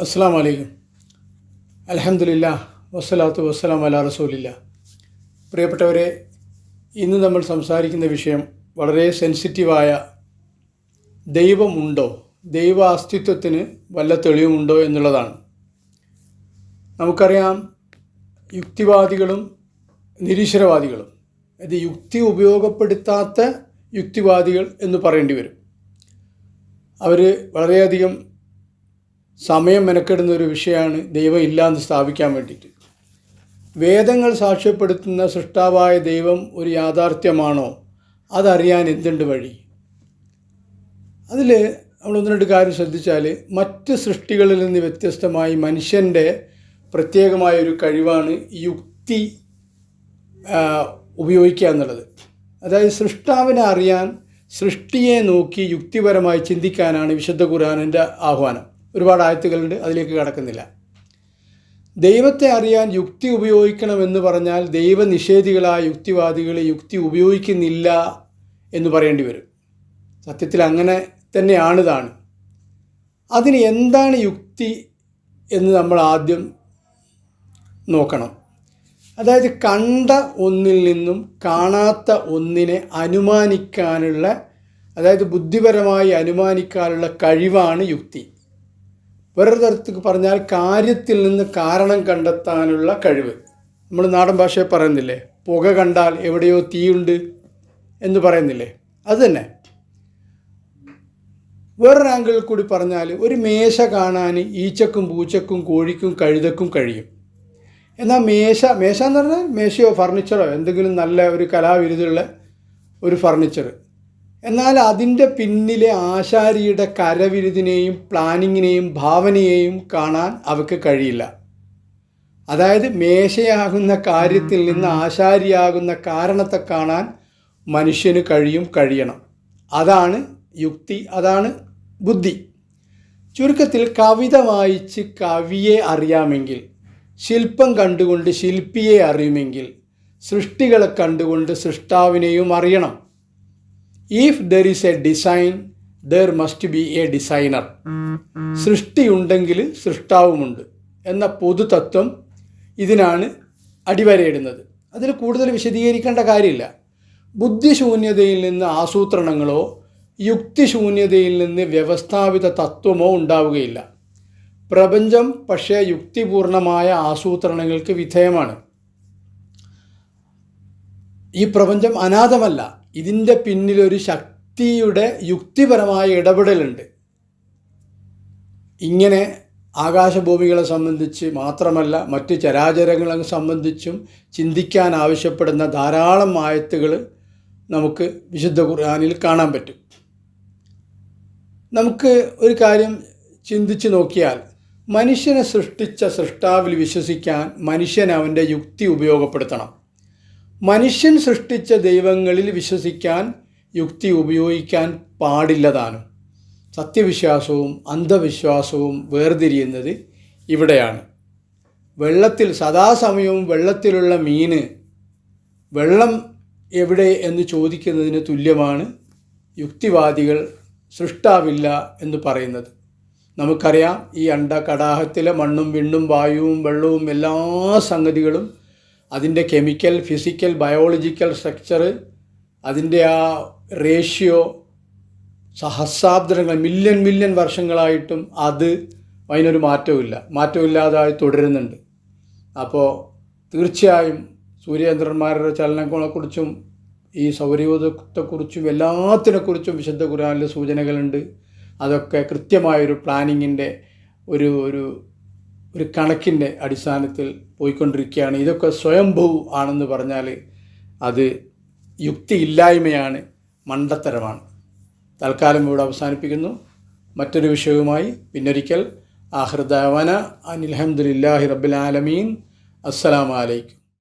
അസ്സാം വലൈക്കും അലഹമില്ല വസ്സലാത്തു വസ്സലാം അല റസൂലില്ല പ്രിയപ്പെട്ടവരെ ഇന്ന് നമ്മൾ സംസാരിക്കുന്ന വിഷയം വളരെ സെൻസിറ്റീവായ ദൈവമുണ്ടോ? ദൈവ അസ്തിത്വത്തിന് വല്ല തെളിവുമുണ്ടോ എന്നുള്ളതാണ്. നമുക്കറിയാം യുക്തിവാദികളും നിരീശ്വരവാദികളും. അത് യുക്തി ഉപയോഗപ്പെടുത്താത്ത യുക്തിവാദികൾ എന്ന് പറയേണ്ടി വരും. അവർ വളരെയധികം സമയം മെനക്കെടുന്ന ഒരു വിഷയമാണ് ദൈവം ഇല്ലാന്ന് സ്ഥാപിക്കാൻ വേണ്ടിയിട്ട്. വേദങ്ങൾ സാക്ഷ്യപ്പെടുത്തുന്ന സൃഷ്ടാവായ ദൈവം ഒരു യാഥാർത്ഥ്യമാണോ? അതറിയാൻ എന്തുണ്ട് വഴി? അതിൽ നമ്മൾ ഒന്ന് രണ്ട് കാര്യം ശ്രദ്ധിച്ചാൽ മറ്റ് സൃഷ്ടികളിൽ നിന്ന് വ്യത്യസ്തമായി മനുഷ്യന്റെ പ്രത്യേകമായ ഒരു കഴിവാണ് യുക്തി ഉപയോഗിക്കുക എന്നുള്ളത്. അതായത് സൃഷ്ടാവിനെ അറിയാൻ സൃഷ്ടിയെ നോക്കി യുക്തിപരമായി ചിന്തിക്കാനാണ് വിശുദ്ധ ഖുർആാനിന്റെ ആഹ്വാനം. ഒരുപാട് ആയത്തുകളുണ്ട് അതിലേക്ക് കടക്കുന്നില്ല. ദൈവത്തെ അറിയാൻ യുക്തി ഉപയോഗിക്കണമെന്ന് പറഞ്ഞാൽ ദൈവനിഷേധികളായ യുക്തിവാദികൾ യുക്തി ഉപയോഗിക്കുന്നില്ല എന്ന് പറയേണ്ടി വരും. സത്യത്തിൽ അങ്ങനെ തന്നെയാണ് അതിന് എന്താണ് യുക്തി എന്ന് നമ്മൾ ആദ്യം നോക്കണം. അതായത് കണ്ട ഒന്നിൽ നിന്നും കാണാത്ത ഒന്നിനെ അനുമാനിക്കാനുള്ള അതായത് ബുദ്ധിപരമായി അനുമാനിക്കാനുള്ള കഴിവാണ് യുക്തി. വേറൊരു തരത്തിൽ പറഞ്ഞാൽ കാര്യത്തിൽ നിന്ന് കാരണം കണ്ടെത്താനുള്ള കഴിവ്. നമ്മൾ നാടൻ ഭാഷയെ പറയുന്നില്ലേ പുക കണ്ടാൽ എവിടെയോ തീയുണ്ട് എന്ന് പറയുന്നില്ലേ? അത് തന്നെ. വേറൊരു കൂടി പറഞ്ഞാൽ ഒരു മേശ കാണാൻ ഈച്ചക്കും പൂച്ചക്കും കോഴിക്കും കഴുതക്കും കഴിയും. എന്നാൽ മേശ മേശ എന്ന് പറഞ്ഞാൽ മേശയോ ഫർണിച്ചറോ എന്തെങ്കിലും നല്ല ഒരു കലാവിരുതുള്ള ഒരു ഫർണിച്ചർ എന്നാൽ അതിന്റെ പിന്നിലെ ആശാരിയുടെ കരവിരുതിനെയും പ്ലാനിങ്ങിനെയും ഭാവനയെയും കാണാൻ അവർക്ക് കഴിയില്ല. അതായത് മേശയാകുന്ന കാര്യത്തിൽ നിന്ന് ആശാരിയാകുന്ന കാരണത്തെ കാണാൻ മനുഷ്യന് കഴിയും കഴിയണം. അതാണ് യുക്തി അതാണ് ബുദ്ധി. ചുരുക്കത്തിൽ കവിത വായിച്ച് കവിയെ അറിയാമെങ്കിൽ ശില്പം കണ്ടുകൊണ്ട് ശില്പിയെ അറിയുമെങ്കിൽ സൃഷ്ടികളെ കണ്ടുകൊണ്ട് സൃഷ്ടാവിനെയും അറിയണം. If there is a design there must be a designer സൃഷ്ടിയുണ്ടെങ്കിൽ സൃഷ്ടാവുമുണ്ട് എന്ന പൊതുതത്വം ഇതിനാണ് അടിവരയിടുന്നത്. അതിൽ കൂടുതൽ വിശദീകരിക്കേണ്ട കാര്യമില്ല. ബുദ്ധിശൂന്യതയിൽ നിന്ന് ആസൂത്രണങ്ങളോ യുക്തിശൂന്യതയിൽ നിന്ന് വ്യവസ്ഥാപിത തത്വമോ ഉണ്ടാവുകയില്ല. പ്രപഞ്ചം പക്ഷേ യുക്തിപൂർണമായ ആസൂത്രണങ്ങൾക്ക് വിധേയമാണ്. ഈ പ്രപഞ്ചം അനാഥമല്ല. ഇതിന്റെ പിന്നിലൊരു ശക്തിയുടെ യുക്തിപരമായ ഇടപെടലുണ്ട്. ഇങ്ങനെ ആകാശഭൂമികളെ സംബന്ധിച്ച് മാത്രമല്ല മറ്റ് ചരാചരങ്ങളെ സംബന്ധിച്ചും ചിന്തിക്കാൻ ആവശ്യപ്പെടുന്ന ധാരാളം ആയത്തുകൾ നമുക്ക് വിശുദ്ധ ഖുർആാനിൽ കാണാൻ പറ്റും. നമുക്ക് ഒരു കാര്യം ചിന്തിച്ചു നോക്കിയാൽ മനുഷ്യനെ സൃഷ്ടിച്ച സൃഷ്ടാവിൽ വിശ്വസിക്കാൻ മനുഷ്യൻ അവന്റെ യുക്തി ഉപയോഗപ്പെടുത്തണം. മനുഷ്യൻ സൃഷ്ടിച്ച ദൈവങ്ങളിൽ വിശ്വസിക്കാൻ യുക്തി ഉപയോഗിക്കാൻ പാടില്ലതാണ്. സത്യവിശ്വാസവും അന്ധവിശ്വാസവും വേർതിരിയുന്നത് ഇവിടെയാണ്. വെള്ളത്തിൽ സദാസമയവും വെള്ളത്തിലുള്ള മീന് വെള്ളം എവിടെ എന്ന് ചോദിക്കുന്നതിന് തുല്യമാണ് യുക്തിവാദികൾ സൃഷ്ടാവില്ല എന്ന് പറയുന്നത്. നമുക്കറിയാം ഈ അണ്ട കടാഹത്തിലെ മണ്ണും വിണ്ണും വായുവും വെള്ളവും എല്ലാ സംഗതികളും അതിന്റെ കെമിക്കൽ ഫിസിക്കൽ ബയോളജിക്കൽ സ്ട്രക്ചർ അതിന്റെ ആ റേഷ്യോ സഹസ്രാബ്ദങ്ങൾ മില്യൺ മില്യൺ വർഷങ്ങളായിട്ടും അത് അതിനൊരു മാറ്റവുമില്ല. മാറ്റമില്ലാതായി തുടരുന്നുണ്ട്. അപ്പോൾ തീർച്ചയായും സൂര്യചന്ദ്രന്മാരുടെ ചലനങ്ങളെക്കുറിച്ചും ഈ സൗരയൂഥത്തെക്കുറിച്ചും എല്ലാത്തിനെക്കുറിച്ചും വിശുദ്ധ ഖുർആനിൽ സൂചനകളുണ്ട്. അതൊക്കെ കൃത്യമായൊരു പ്ലാനിങ്ങിന്റെ ഒരു ഒരു ഒരു കണക്കിന്റെ അടിസ്ഥാനത്തിൽ പോയിക്കൊണ്ടിരിക്കുകയാണ്. ഇതൊക്കെ സ്വയംഭൂ ആണെന്ന് പറഞ്ഞാൽ അത് യുക്തിയില്ലായ്മയാണ് മണ്ടത്തരമാണ്. തൽക്കാലം ഇവിടെ അവസാനിപ്പിക്കുന്നു. മറ്റൊരു വിഷയവുമായി പിന്നൊരിക്കൽ. ആഹൃദാവന അനിൽഹമുല്ലാഹി റബ്ബിൽ ആലമീൻ. അസ്സലാമലൈക്കും